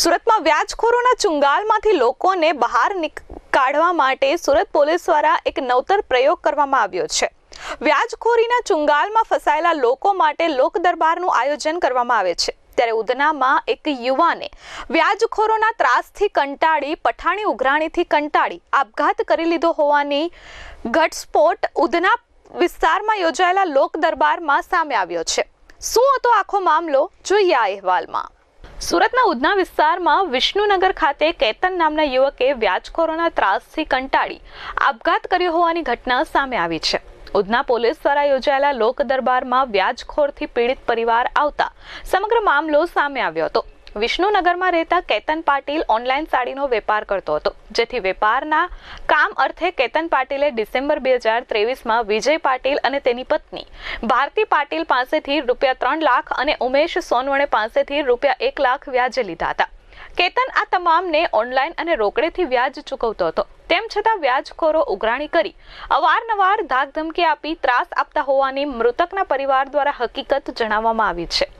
સુરતમાં વ્યાજખોરોના ચુંગાલમાંથી લોકોને બહાર કાઢવા માટે સુરત પોલીસ દ્વારા એક નવતર પ્રયોગ કરવામાં આવ્યો છે. વ્યાજખોરીના ચુંગાલમાં ફસાયેલા લોકો માટે લોક દરબારનું આયોજન કરવામાં આવે છે. ત્યારે ઉધનામાં એક યુવાને વ્યાજખોરોના ત્રાસથી કંટાળી, પઠાણી ઉઘરાણીથી કંટાળી આપઘાત કરી લીધો હોવાની ઘટસ્ફોટ ઉધના વિસ્તારમાં યોજાયેલા લોક દરબારમાં સામે આવ્યો છે. શું હતો આખો મામલો? જોઈએ આ અહેવાલમાં. સુરતના ઉધના વિસ્તારમાં વિષ્ણુનગર ખાતે કેતન નામના યુવકે વ્યાજખોરોના ત્રાસથી કંટાળી આપઘાત કર્યો હોવાની ઘટના સામે આવી છે. ઉધના પોલીસ દ્વારા યોજાયેલા લોક દરબારમાં વ્યાજખોરથી પીડિત પરિવાર આવતા સમગ્ર મામલો સામે આવ્યો હતો. વિષ્ણુનગરમાં રહેતા કેતન પાટીલ ઓનલાઈન સાડીનો વેપાર કરતો હતો. જેથી વેપારના કામ અર્થે કેતન પાટીલે ડિસેમ્બર બે હજાર ત્રેવીસમાં વિજય પાટીલ અને તેની પત્ની ભારતી પાટીલ પાસેથી રૂપિયા ત્રણ લાખ અને ઉમેશ સોનવણે પાસેથી રૂપિયા એક લાખ વ્યાજે લીધા હતા. કેતન આ તમામને ઓનલાઈન અને રોકડેથી વ્યાજ ચૂકવતો હતો. તેમ છતાં વ્યાજખોરો ઉઘરાણી કરી અવારનવાર ધાકધમકી આપી ત્રાસ આપતા હોવાની મૃતકના પરિવાર દ્વારા હકીકત જણાવવામાં આવી છે.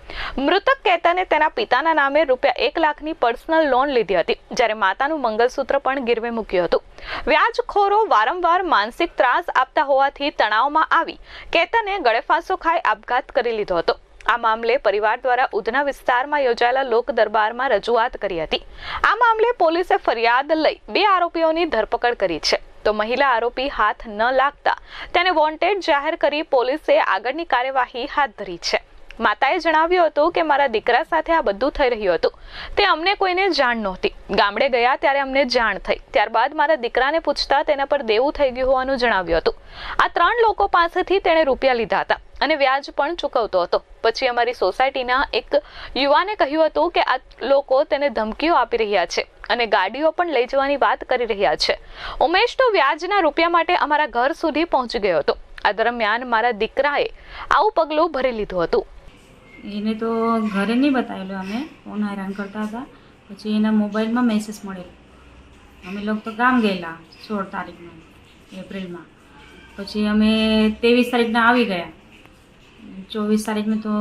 મૃતક કેતને તેના પિતાના નામે રૂપિયા એક લાખની પર્સનલ લોન લીધી હતી, જ્યારે માતાનું મંગલસૂત્ર પણ ગીરવે મૂક્યું હતું. વ્યાજખોરો વારંવાર માનસિક ત્રાસ આપતા હોવાથી તણાવમાં આવી કેતને ગળેફાંસો ખાઈ આપઘાત કરી લીધો હતો. આ મામલે પરિવાર દ્વારા ઉધના વિસ્તારમાં યોજાયેલા લોક દરબારમાં રજૂઆત કરી હતી. આ મામલે પોલીસે ફરિયાદ લઈ બે આરોપીઓની ધરપકડ કરી છે. તો મહિલા આરોપી હાથ ન લાગતા તેને વોન્ટેડ જાહેર કરી પોલીસે આગળની કાર્યવાહી હાથ ધરી છે. માતાએ જણાવ્યું હતું કે મારા દીકરા સાથે આ બધું થઈ રહ્યું હતું. તે અમને કોઈને જાણ નહોતી. ગામડે ગયા ત્યારે અમને જાણ થઈ. ત્યારબાદ મારા દીકરાને પૂછતા તેના પર દેવું થઈ ગયું હોવાનું જણાવ્યું હતું. આ ત્રણ લોકો પાસેથી તેણે રૂપિયા લીધા હતા અને વ્યાજ પણ ચૂકવતો હતો. પછી અમારી સોસાયટીના એક યુવાને કહ્યું હતું કે આ લોકો તેને ધમકીઓ આપી રહ્યા છે અને ગાડીઓ પણ લઈ જવાની વાત કરી રહ્યા છે. ઉમેશ તો વ્યાજના રૂપિયા માટે અમારા ઘર સુધી પહોંચી ગયો હતો. આ દરમિયાન મારા દીકરાએ આવું પગલું ભરી લીધું હતું. એને તો ઘરે નહીં બતાવેલું અમે. ફોન હેરાન કરતા હતા. પછી એના મોબાઈલમાં મેસેજ મળેલો. અમે લોકો તો ગામ ગયેલા સોળ તારીખમાં એપ્રિલમાં. પછી અમે ત્રેવીસ તારીખના આવી ગયા. ચોવીસ તારીખને તો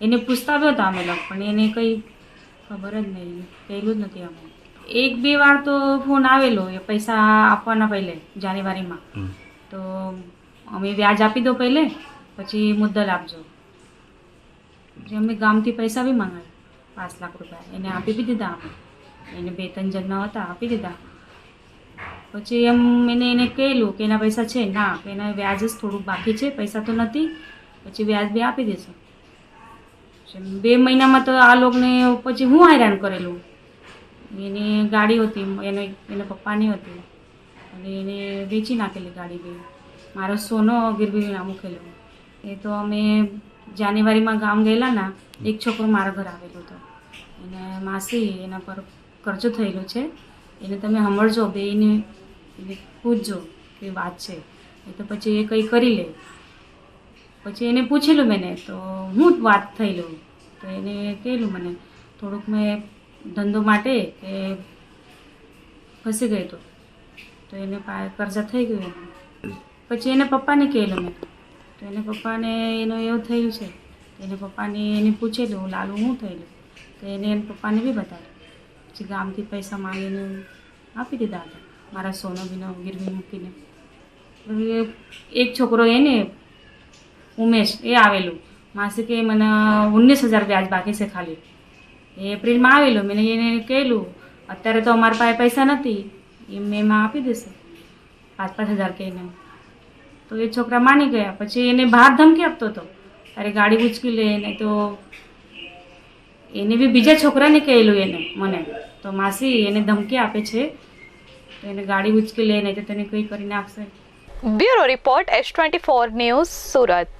એને પૂછતા આવ્યો હતા અમે લોકો પણ એને કંઈ ખબર જ નહીં. કહેલું જ નથી અમે એક બે વાર તો ફોન આવેલો એ પૈસા આપવાના પહેલે જાન્યુઆરીમાં. તો અમે વ્યાજ આપી દો પહેલે પછી મુદ્દલ આપજો. અમે ગામથી પૈસા બી મંગાવ્યા પાંચ લાખ રૂપિયા. એને આપી બી દીધા એને બે ત્રણ જણના હતા, આપી દીધા. પછી એમ એને એને કહેલું કે એના પૈસા છે, ના, કે એના વ્યાજ જ થોડુંક બાકી છે, પૈસા તો નથી. પછી વ્યાજ બી આપી દેશું. બે મહિનામાં તો આ લોકોને પછી હું હેરાન કરેલું. એની ગાડી હતી, એને, એના પપ્પાની હતી. અને એને વેચી નાખેલી ગાડી બી. મારો સોનો ગીરવી મૂકેલો. એ તો અમે જાન્યુઆરીમાં ગામ ગયેલા ના એક છોકરો મારા ઘર આવેલો હતો. એને માસી એના પર કરજો થયેલો છે. એને તમે સાંભળજો બે એને એને પૂછજો કે વાત છે. એ તો પછી એ કંઈ કરી લે. પછી એને પૂછેલું મેં તો હું વાત થયેલું? તો એને કહેલું મને, થોડુંક મેં ધંધો માટે કે ફસી ગયો હતો તો એને કર્જા થઈ ગયું પછી એને પપ્પાને કહેલું મેં તો એને પપ્પાને એનો એવું થયું છે એને પપ્પાને એને પૂછેલું લાલુ શું થયેલું? તો એને એને પપ્પાને બી બતાવ્યું પછી ગામથી પૈસા માંગીને આપી દીધા હતા મારા સોનો બીનો ગીરવી મૂકીને. એક છોકરો એને ઉમેશ એ આવેલું. માસી કે મને ઓગણીસ હજાર વ્યાજ બાકી છે ખાલી. એ એપ્રિલમાં આવેલું. મેં એને કહેલું, અત્યારે તો અમારા પાસે પૈસા નથી એ મેં એમાં આપી દેશે. પાંચ પાંચ હજાર કહીને. તો એ છોકરા માની ગયા. પછી એને બહાર ધમકી આપતો હતો. તારે ગાડી ઉચકી લે, નહીં તો એને બી બીજા છોકરાને કહેલું એને, મને. તો માસી એને ધમકી આપે છે. તો એને ગાડી ઉચકી લે, નહીં તો તેને કંઈ કરીને આપશે. Bureau report S twenty four news Surat.